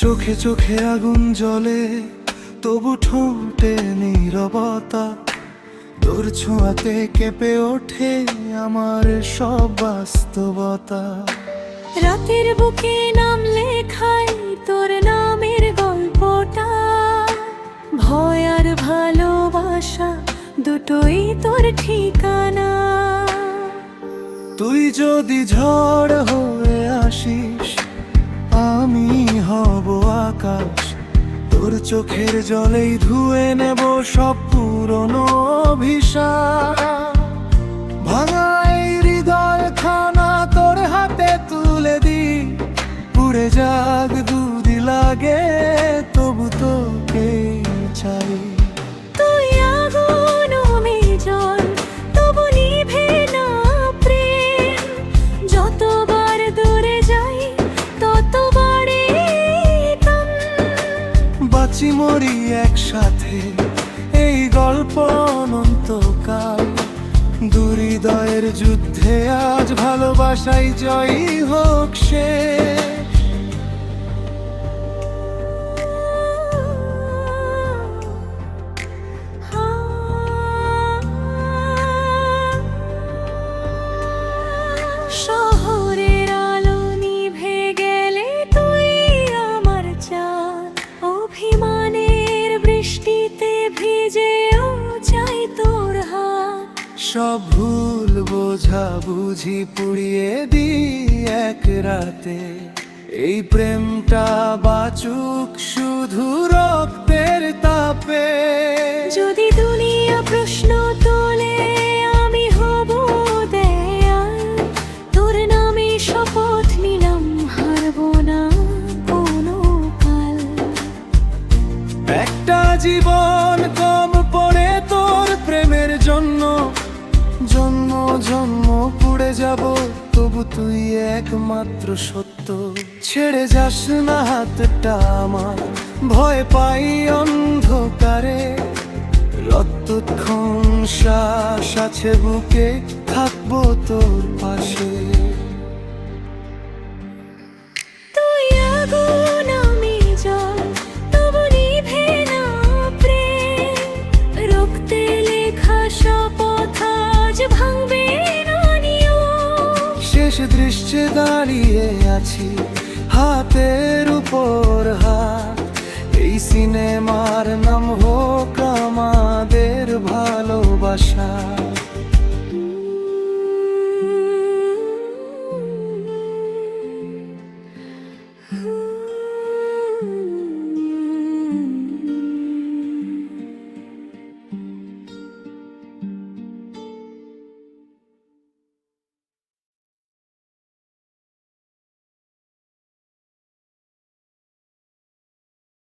চোখে চোখে আগুন জ্বলে তবু ঠোঁটে নীরবতা। তোর ছোঁয়াতে কেঁপে ওঠে আমার সব বাস্তবতা। রাতের বুকে নাম লেখাই তোর নামের গল্পটা। ভয় আর ভালোবাসা দুটোই তোর ঠিকানা। তুই যদি ঝড় হয়ে আসিস হব আকাশ। তোর চোখের জলেই ধুয়ে নেব সব পুরনো অভিশাপ। ভাঙাই হৃদয় খানা তোর হাতে তুলে দি। পুড়ে যাক দুদি লাগে, তবু তোকে চাই। বাঁচি মরি একসাথে। এই গল্প অনন্তকাল। দুরিদয়ের যুদ্ধে আজ ভালোবাসাই জয়ী হোক সে। সব ভুল বোঝা বুঝি পুড়িয়ে দি এক রাতে। এই প্রেমটা বাচুক শুধু রক্তের তাপে। যদি দুনিয়া প্রশ্ন তোলে আমি হব দেয়াল। তোর নামে শপথ নিলাম হারব না কোনো কাল। একটা জীবন কম পড়ে তোর প্রেমের জন্য। জন্ম জন্ম, পুড়ে যাব। তবু তুই একমাত্র সত্য। ছেড়ে যাস না হাতটা আমার। ভয় পাই অন্ধকারে। রক্তক্ষণ শ্বাস আছে বুকে। থাকব তোর পাশে। তুই আগুন দৃশ্যে দাঁড়িয়ে আছি হাতের উপর হাত। এই সিনেমার নাম হোক আমাদের ভালোবাসা।